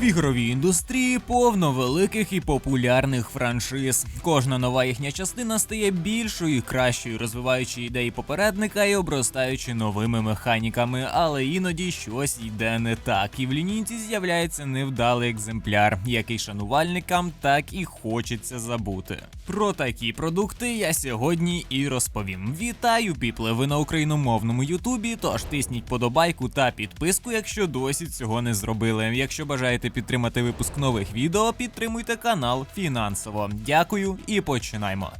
В ігровій індустрії повно великих і популярних франшиз. Кожна нова їхня частина стає більшою і кращою, розвиваючи ідеї попередника і обростаючи новими механіками, але іноді щось йде не так, і в лінійці з'являється невдалий екземпляр, який шанувальникам так і хочеться забути. Про такі продукти я сьогодні і розповім. Вітаю, піпле! Ви на україномовному Ютубі. Тож тисніть подобайку та підписку, якщо досі цього не зробили. Якщо бажаєте підтримати випуск нових відео, підтримуйте канал фінансово. Дякую і починаємо.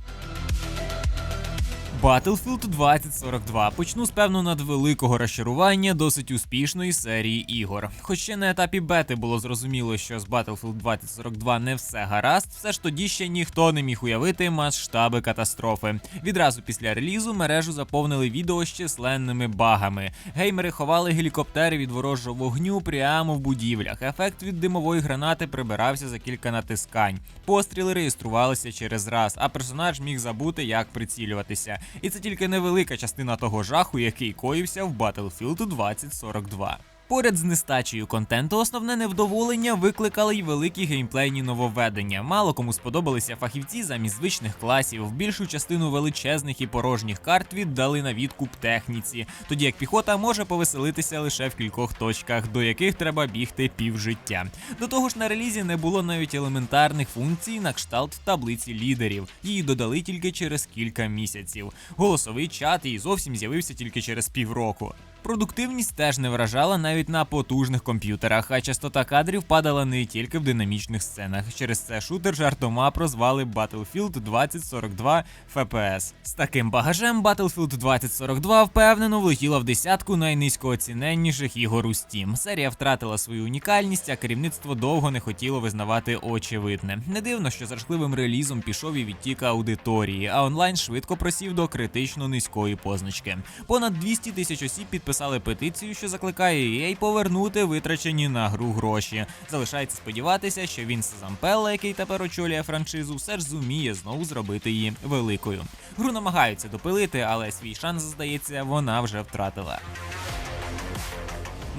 Battlefield 2042 почну з певно надвеликого розчарування досить успішної серії ігор. Хоч ще на етапі бети було зрозуміло, що з Battlefield 2042 не все гаразд, все ж тоді ще ніхто не міг уявити масштаби катастрофи. Відразу після релізу мережу заповнили відео з численними багами. Геймери ховали гелікоптери від ворожого вогню прямо в будівлях. Ефект від димової гранати прибирався за кілька натискань. Постріли реєструвалися через раз, а персонаж міг забути, як прицілюватися. І це тільки невелика частина того жаху, який коївся в Battlefield 2042. Поряд з нестачею контенту, основне невдоволення викликали й великі геймплейні нововведення. Мало кому сподобалися фахівці замість звичних класів. Більшу частину величезних і порожніх карт віддали на відкуп техніці, тоді як піхота може повеселитися лише в кількох точках, до яких треба бігти півжиття. До того ж, на релізі не було навіть елементарних функцій на кшталт таблиці лідерів. Її додали тільки через кілька місяців. Голосовий чат і зовсім з'явився тільки через півроку. Продуктивність теж не вражала навіть на потужних комп'ютерах, а частота кадрів падала не тільки в динамічних сценах. Через це шутер жартома прозвали Battlefield 2042 FPS. З таким багажем Battlefield 2042 впевнено влетіла в десятку найнизькооціненніших ігор у Steam. Серія втратила свою унікальність, а керівництво довго не хотіло визнавати очевидне. Не дивно, що за жахливим релізом пішов і відтік аудиторії, а онлайн швидко просів до критично низької позначки. Понад 200 тисяч осіб підписали петицію, що закликає EA повернути витрачені на гру гроші. Залишається сподіватися, що він Зампелла, який тепер очолює франшизу, все ж зуміє знову зробити її великою. Гру намагаються допилити, але свій шанс, здається, вона вже втратила.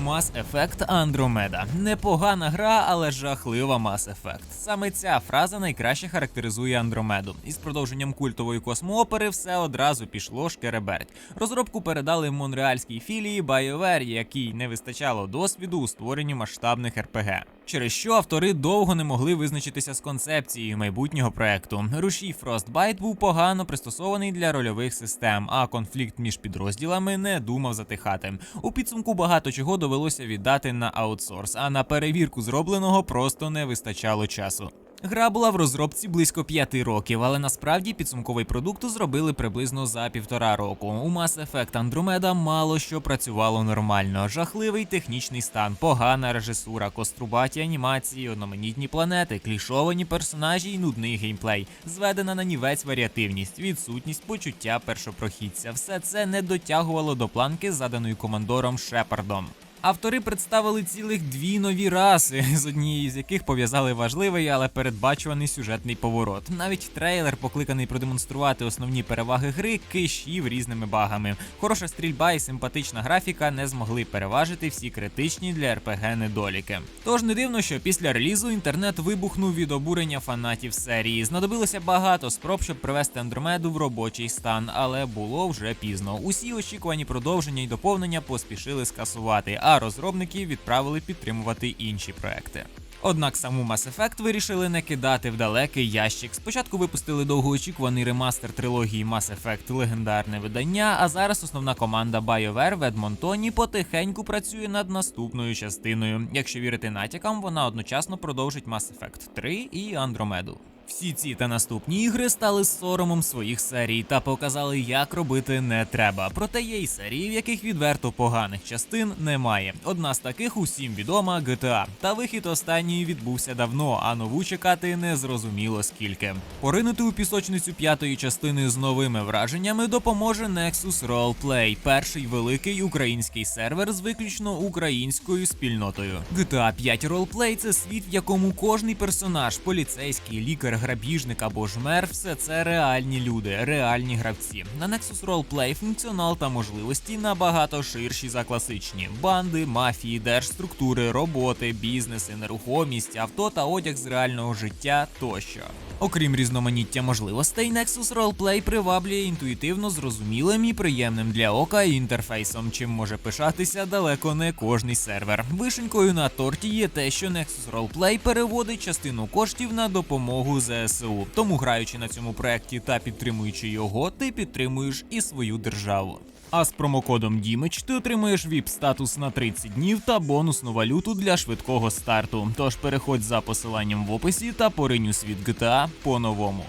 Mass Effect Andromeda. Непогана гра, але жахлива Mass Effect. Саме ця фраза найкраще характеризує Андромеду. Із продовженням культової космоопери все одразу пішло шкереберть. Розробку передали монреальській філії BioWare, якій не вистачало досвіду у створенні масштабних РПГ. Через що автори довго не могли визначитися з концепцією майбутнього проекту. Рушій Frostbite був погано пристосований для рольових систем, а конфлікт між підрозділами не думав затихати. У підсумку багато чого довелося віддати на аутсорс, а на перевірку зробленого просто не вистачало часу. Гра була в розробці близько п'яти років, але насправді підсумковий продукт зробили приблизно за півтора року. У Mass Effect Andromeda мало що працювало нормально. Жахливий технічний стан, погана режисура, кострубаті анімації, одноманітні планети, клішовані персонажі і нудний геймплей, зведена на нівець варіативність, відсутність почуття першопрохідця. Все це не дотягувало до планки, заданої командором Шепардом. Автори представили цілих дві нові раси, з однією з яких пов'язали важливий, але передбачуваний сюжетний поворот. Навіть трейлер, покликаний продемонструвати основні переваги гри, кишів різними багами. Хороша стрільба і симпатична графіка не змогли переважити всі критичні для РПГ недоліки. Тож не дивно, що після релізу інтернет вибухнув від обурення фанатів серії. Знадобилося багато спроб, щоб привести Андромеду в робочий стан, але було вже пізно. Усі очікувані продовження і доповнення поспішили скасувати а розробники відправили підтримувати інші проекти. Однак саму Mass Effect вирішили не кидати в далекий ящик. Спочатку випустили довгоочікуваний ремастер трилогії Mass Effect легендарне видання, а зараз основна команда BioWare в Едмонтоні потихеньку працює над наступною частиною. Якщо вірити натякам, вона одночасно продовжить Mass Effect 3 і Андромеду. Всі ці та наступні ігри стали соромом своїх серій та показали, як робити не треба. Проте є й серії, в яких відверто поганих частин немає. Одна з таких усім відома GTA. Та вихід останньої відбувся давно, а нову чекати не зрозуміло скільки. Поринути у пісочницю п'ятої частини з новими враженнями допоможе Nexus Roleplay, перший великий український сервер з виключно українською спільнотою. GTA 5 Roleplay – це світ, в якому кожний персонаж, поліцейський, лікар, грабіжник або жмер все це реальні люди, реальні гравці. На Nexus Roleplay функціонал та можливості набагато ширші за класичні банди, мафії, держструктури, роботи, бізнеси, нерухомість, авто та одяг з реального життя тощо. Окрім різноманіття можливостей, Nexus Roleplay приваблює інтуїтивно зрозумілим і приємним для ока інтерфейсом, чим може пишатися далеко не кожний сервер. Вишенькою на торті є те, що Nexus Roleplay переводить частину коштів на допомогу ЗСУ. Тому, граючи на цьому проекті та підтримуючи його, ти підтримуєш і свою державу. А з промокодом Дімич ти отримуєш vip статус на 30 днів та бонусну валюту для швидкого старту. Тож переходь за посиланням в описі та поринь у світ GTA по-новому.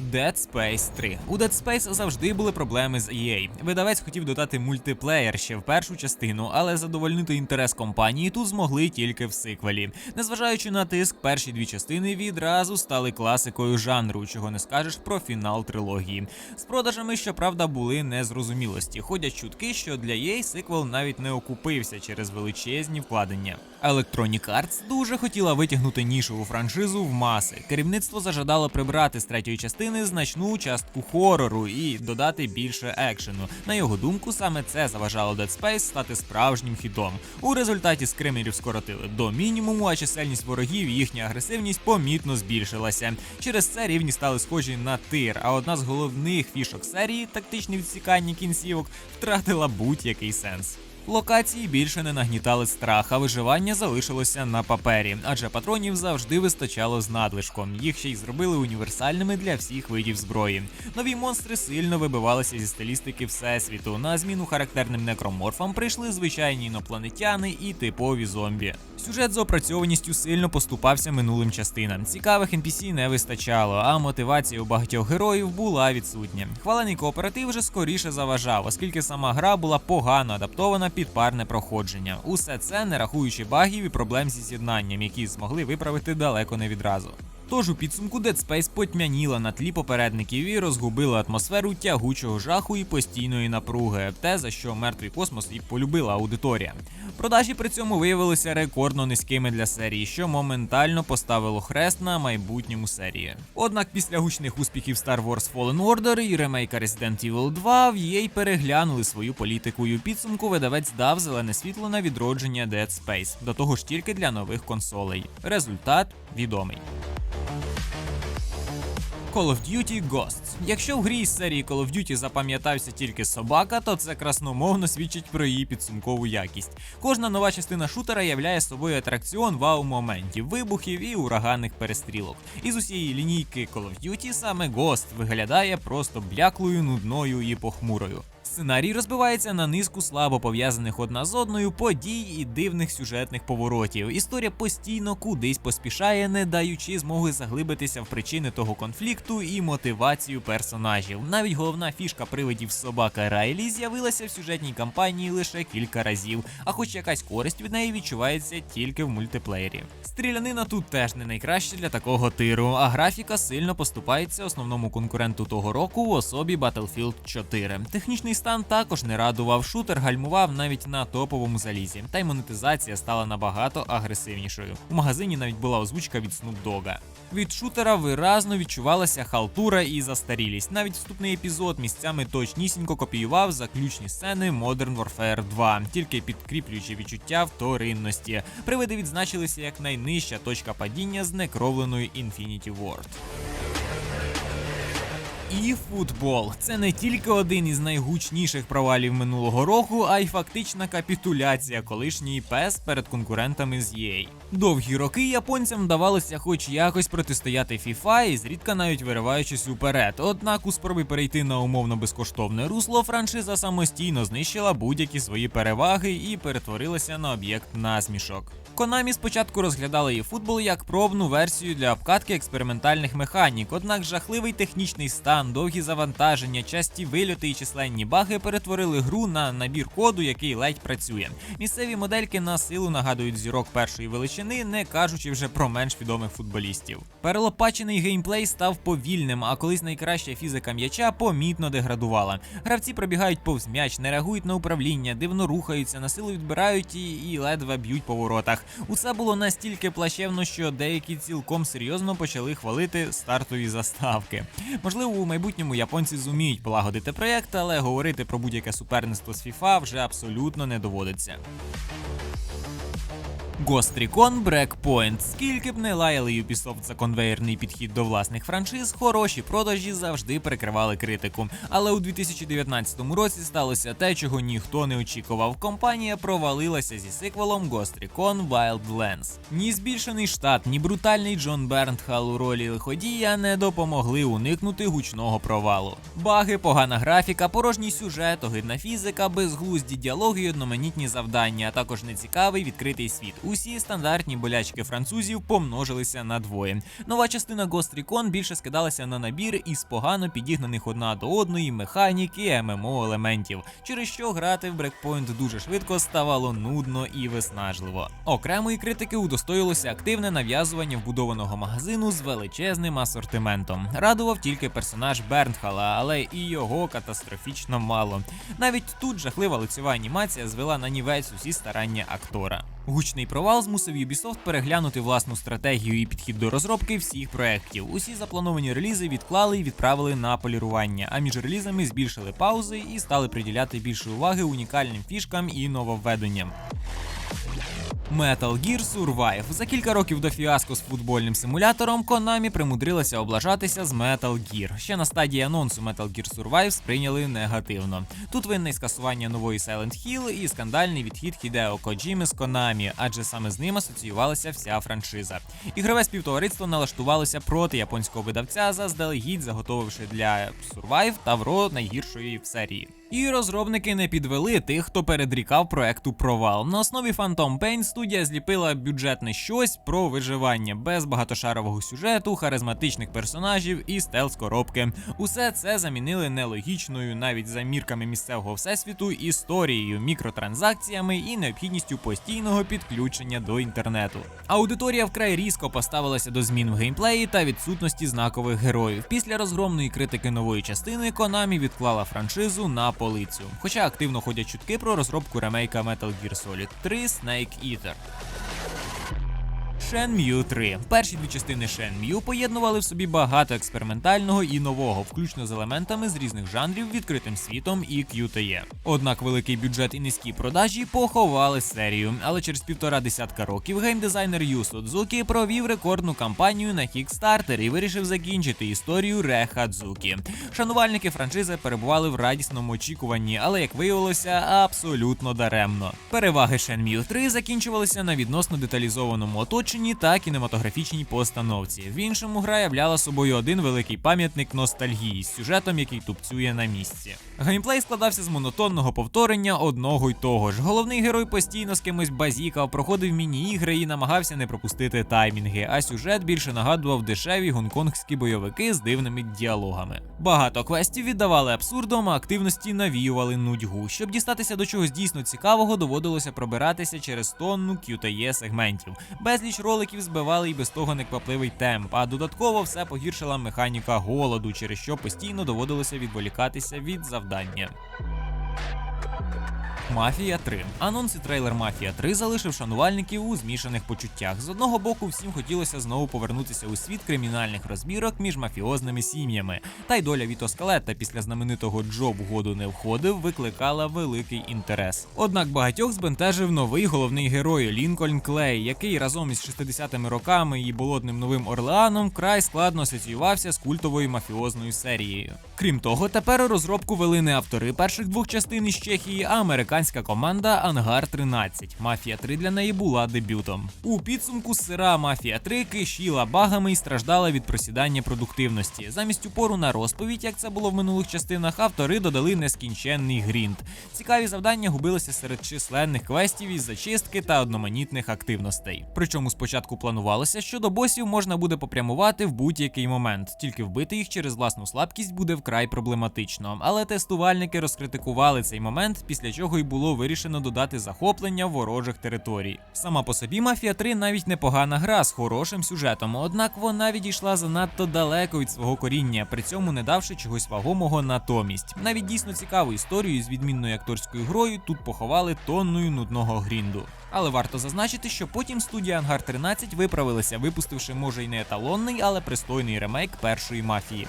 Dead Space 3. У Dead Space завжди були проблеми з EA. Видавець хотів додати мультиплеєр ще в першу частину, але задовольнити інтерес компанії тут змогли тільки в сиквелі. Незважаючи на тиск, перші дві частини відразу стали класикою жанру, чого не скажеш про фінал трилогії. З продажами, щоправда, були незрозумілості. Ходять чутки, що для EA сиквел навіть не окупився через величезні вкладення. Electronic Arts дуже хотіла витягнути нішову франшизу в маси. Керівництво зажадало прибрати з третьої частини значну частку хорору і додати більше екшену. На його думку, саме це заважало Dead Space стати справжнім хітом. У результаті скримерів скоротили до мінімуму, а чисельність ворогів і їхня агресивність помітно збільшилася. Через це рівні стали схожі на тир. А одна з головних фішок серії тактичне відсікання кінцівок втратила будь-який сенс. Локації більше не нагнітали страх, а виживання залишилося на папері, адже патронів завжди вистачало з надлишком. Їх ще й зробили універсальними для всіх видів зброї. Нові монстри сильно вибивалися зі стилістики всесвіту. На зміну характерним некроморфам прийшли звичайні інопланетяни і типові зомбі. Сюжет з опрацьованістю сильно поступався минулим частинам. Цікавих NPC не вистачало, а мотивація у багатьох героїв була відсутня. Хвалений кооператив вже скоріше заважав, оскільки сама гра була погано адаптована під парне проходження. Усе це не рахуючи багів і проблем зі з'єднанням, які змогли виправити далеко не відразу. Тож у підсумку Dead Space потьмяніла на тлі попередників і розгубила атмосферу тягучого жаху і постійної напруги, те за що мертвий космос і полюбила аудиторія. Продажі при цьому виявилися рекордно низькими для серії, що моментально поставило хрест на майбутньому серії. Однак після гучних успіхів Star Wars Fallen Order і ремейка Resident Evil 2 в EA переглянули свою політику і у підсумку видавець дав зелене світло на відродження Dead Space, до того ж тільки для нових консолей. Результат відомий. Call of Duty Ghosts. Якщо в грі із серії Call of Duty запам'ятався тільки собака, то це красномовно свідчить про її підсумкову якість. Кожна нова частина шутера являє собою атракціон вау-моментів, вибухів і ураганних перестрілок. Із усієї лінійки Call of Duty саме Ghost виглядає просто бляклою, нудною і похмурою. Сценарій розбивається на низку слабо пов'язаних одна з одною подій і дивних сюжетних поворотів. Історія постійно кудись поспішає, не даючи змоги заглибитися в причини того конфлікту і мотивацію персонажів. Навіть головна фішка привидів собака Райлі з'явилася в сюжетній кампанії лише кілька разів, а хоч якась користь від неї відчувається тільки в мультиплеєрі. Стрілянина тут теж не найкраще для такого тиру, а графіка сильно поступається основному конкуренту того року в особі Battlefield 4. Технічний стан також не радував. Шутер гальмував навіть на топовому залізі, та й монетизація стала набагато агресивнішою. У магазині навіть була озвучка від Snoop Dogg. Від шутера виразно відчувалася халтура і застарілість. Навіть вступний епізод місцями точнісінько копіював заключні сцени Modern Warfare 2, тільки підкріплюючи відчуття вторинності. Привиди відзначилися як найнижча точка падіння з некровленої Infinity Ward. І футбол це не тільки один із найгучніших провалів минулого року, а й фактична капітуляція колишньої пес перед конкурентами з EA. Довгі роки японцям вдавалося хоч якось протистояти FIFA і зрідка навіть вириваючись уперед. Однак у спробі перейти на умовно безкоштовне русло франшиза самостійно знищила будь-які свої переваги і перетворилася на об'єкт насмішок. Konami спочатку розглядали eFootball як пробну версію для обкатки експериментальних механік, однак жахливий технічний стан довгі завантаження, часті вильоти і численні баги перетворили гру на набір коду, який ледь працює. Місцеві модельки на силу нагадують зірок першої величини, не кажучи вже про менш відомих футболістів. Перелопачений геймплей став повільним, а колись найкраща фізика м'яча помітно деградувала. Гравці пробігають повз м'яч, не реагують на управління, дивно рухаються, на силу відбирають і, і ледве б'ють по воротах. Усе було настільки плачевно, що деякі цілком серйозно почали хвалити стартові заставки. Можливо, у майбутньому японці зуміють полагодити проєкт, але говорити про будь-яке суперництво з FIFA вже абсолютно не доводиться. Ghost Recon. Скільки б не лаяли Ubisoft за конвейерний підхід до власних франшиз, хороші продажі завжди перекривали критику. Але у 2019 році сталося те, чого ніхто не очікував. Компанія провалилася зі сиквелом Ghost Recon Wildlands. Ні збільшений штат, ні брутальний Джон Бернтхал у ролі лиходія не допомогли уникнути гучного провалу. Баги, погана графіка, порожній сюжет, огидна фізика, безглузді діалоги й одноманітні завдання, а також нецікавий відкритий світ. Усі стандартні болячки французів помножилися на двоє. Нова частина Ghost Recon більше скидалася на набір із погано підігнаних одна до одної механіки ММО елементів, через що грати в Breakpoint дуже швидко ставало нудно і виснажливо. Окремої критики удостоїлося активне нав'язування вбудованого магазину з величезним асортиментом. Радував тільки персонаж Бернхала, але і його катастрофічно мало. Навіть тут жахлива лицева анімація звела на нівець усі старання актора. Гучний провал змусив Ubisoft переглянути власну стратегію і підхід до розробки всіх проєктів. Усі заплановані релізи відклали і відправили на полірування, а між релізами збільшили паузи і стали приділяти більше уваги унікальним фішкам і нововведенням. Metal Gear Survive. За кілька років до фіаско з футбольним симулятором Konami примудрилася облажатися з Metal Gear. Ще на стадії анонсу Metal Gear Survive сприйняли негативно. Тут винне скасування нової Silent Hill і скандальний відхід Хідео Коджіми з Konami, адже саме з ним асоціювалася вся франшиза. Ігрове співтовариство налаштувалося проти японського видавця, заздалегідь заготовивши для Survive тавро найгіршої в серії. І розробники не підвели тих, хто передрікав проекту провал. На основі Phantom Pain студія зліпила бюджетне щось про виживання без багатошарового сюжету, харизматичних персонажів і стелс коробки. Усе це замінили нелогічною, навіть за мірками місцевого всесвіту, історією, мікротранзакціями і необхідністю постійного підключення до інтернету. Аудиторія вкрай різко поставилася до змін в геймплеї та відсутності знакових героїв. Після розгромної критики нової частини Konami відклала франшизу на полицю. Хоча активно ходять чутки про розробку ремейка Metal Gear Solid 3 Snake Eater. Shenmue 3. Перші дві частини Shenmue поєднували в собі багато експериментального і нового, включно з елементами з різних жанрів, відкритим світом і QTE. Однак великий бюджет і низькі продажі поховали серію. Але через півтора десятка років геймдизайнер Ю Судзукі провів рекордну кампанію на Kickstarter і вирішив закінчити історію Ре Хадзукі. Шанувальники франшизи перебували в радісному очікуванні, але як виявилося, абсолютно даремно. Переваги Shenmue 3 закінчувалися на відносно деталізованому оточенні та кінематографічній постановці. В іншому гра являла собою один великий пам'ятник ностальгії з сюжетом, який тупцює на місці. Геймплей складався з монотонного повторення одного й того ж. Головний герой постійно з кимось базікав, проходив міні-ігри і намагався не пропустити таймінги, а сюжет більше нагадував дешеві гонконгські бойовики з дивними діалогами. Багато квестів віддавали абсурдом, а активності навіювали нудьгу. Щоб дістатися до чогось дійсно цікавого, доводилося пробиратися через тонну QTE сегментів. Безліч роликів збивали і без того неквапливий темп, а додатково все погіршила механіка голоду, через що постійно доводилося відволікатися від завдання. Мафія 3. Анонс і трейлер Мафія 3 залишив шанувальників у змішаних почуттях. З одного боку, всім хотілося знову повернутися у світ кримінальних розбірок між мафіозними сім'ями. Та й доля Віто Скалетта після знаменитого Джо в году не входив, викликала великий інтерес. Однак багатьох збентежив новий головний герой Лінкольн Клей, який разом із 60-ми роками і болотним новим Орлеаном вкрай складно асоціювався з культовою мафіозною серією. Крім того, тепер розробку вели не автори перших двох частин із Чехії, а американські американська команда Ангар 13. Мафія 3 для неї була дебютом. У підсумку сира Мафія 3 кишіла багами і страждала від просідання продуктивності. Замість упору на розповідь, як це було в минулих частинах, автори додали нескінченний грінт. Цікаві завдання губилися серед численних квестів із зачистки та одноманітних активностей. Причому спочатку планувалося, що до босів можна буде попрямувати в будь-який момент, тільки вбити їх через власну слабкість буде вкрай проблематично. Але тестувальники розкритикували цей момент, після чого й було вирішено додати захоплення ворожих територій. Сама по собі Мафія 3 навіть непогана гра з хорошим сюжетом, однак вона відійшла занадто далеко від свого коріння, при цьому не давши чогось вагомого натомість. Навіть дійсно цікаву історію з відмінною акторською грою тут поховали тонною нудного грінду. Але варто зазначити, що потім студія Ангар 13 виправилася, випустивши може й не еталонний, але пристойний ремейк першої мафії.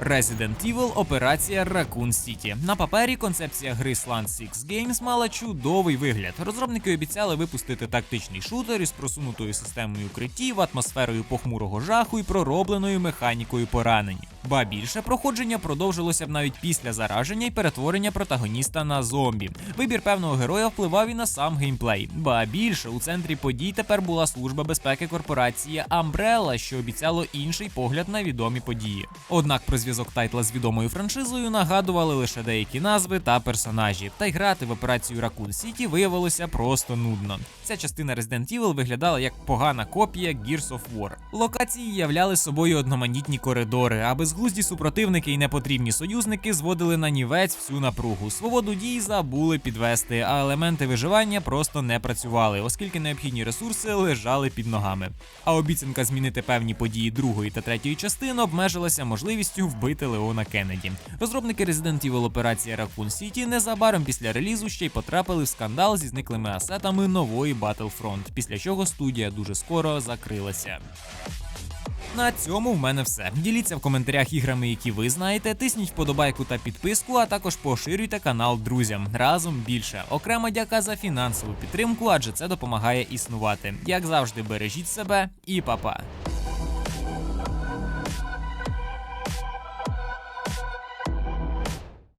Resident Evil Операція Raccoon City. На папері концепція гри Slant Six Games мала чудовий вигляд. Розробники обіцяли випустити тактичний шутер із просунутою системою укриттів, атмосферою похмурого жаху і проробленою механікою поранень. Ба більше проходження продовжилося б навіть після зараження і перетворення протагоніста на зомбі. Вибір певного героя впливав і на сам геймплей. Ба більше у центрі подій тепер була служба безпеки корпорації Umbrella, що обіцяло інший погляд на відомі події. Однак про зв'язок тайтла з відомою франшизою нагадували лише деякі назви та персонажі. Та й грати в операцію Raccoon City виявилося просто нудно. Ця частина Resident Evil виглядала як погана копія Gears of War. Локації являли собою одноманітні коридори, а безглузді супротивники і непотрібні союзники зводили на нівець всю напругу. Свободу дій забули підвести, а елементи виживання просто не працювали, оскільки необхідні ресурси лежали під ногами. А обіцянка змінити певні події другої та третьої частини обмежилася можливістю вбити Леона Кеннеді. Розробники Resident Evil Операція Raccoon City незабаром після релізу ще й потрапили в скандал зі зниклими асетами нової Battlefront, після чого студія дуже скоро закрилася. На цьому в мене все. Діліться в коментарях іграми, які ви знаєте. Тисніть вподобайку та підписку, а також поширюйте канал друзям. Разом більше. Окрема дяка за фінансову підтримку, адже це допомагає існувати. Як завжди, бережіть себе і па-па.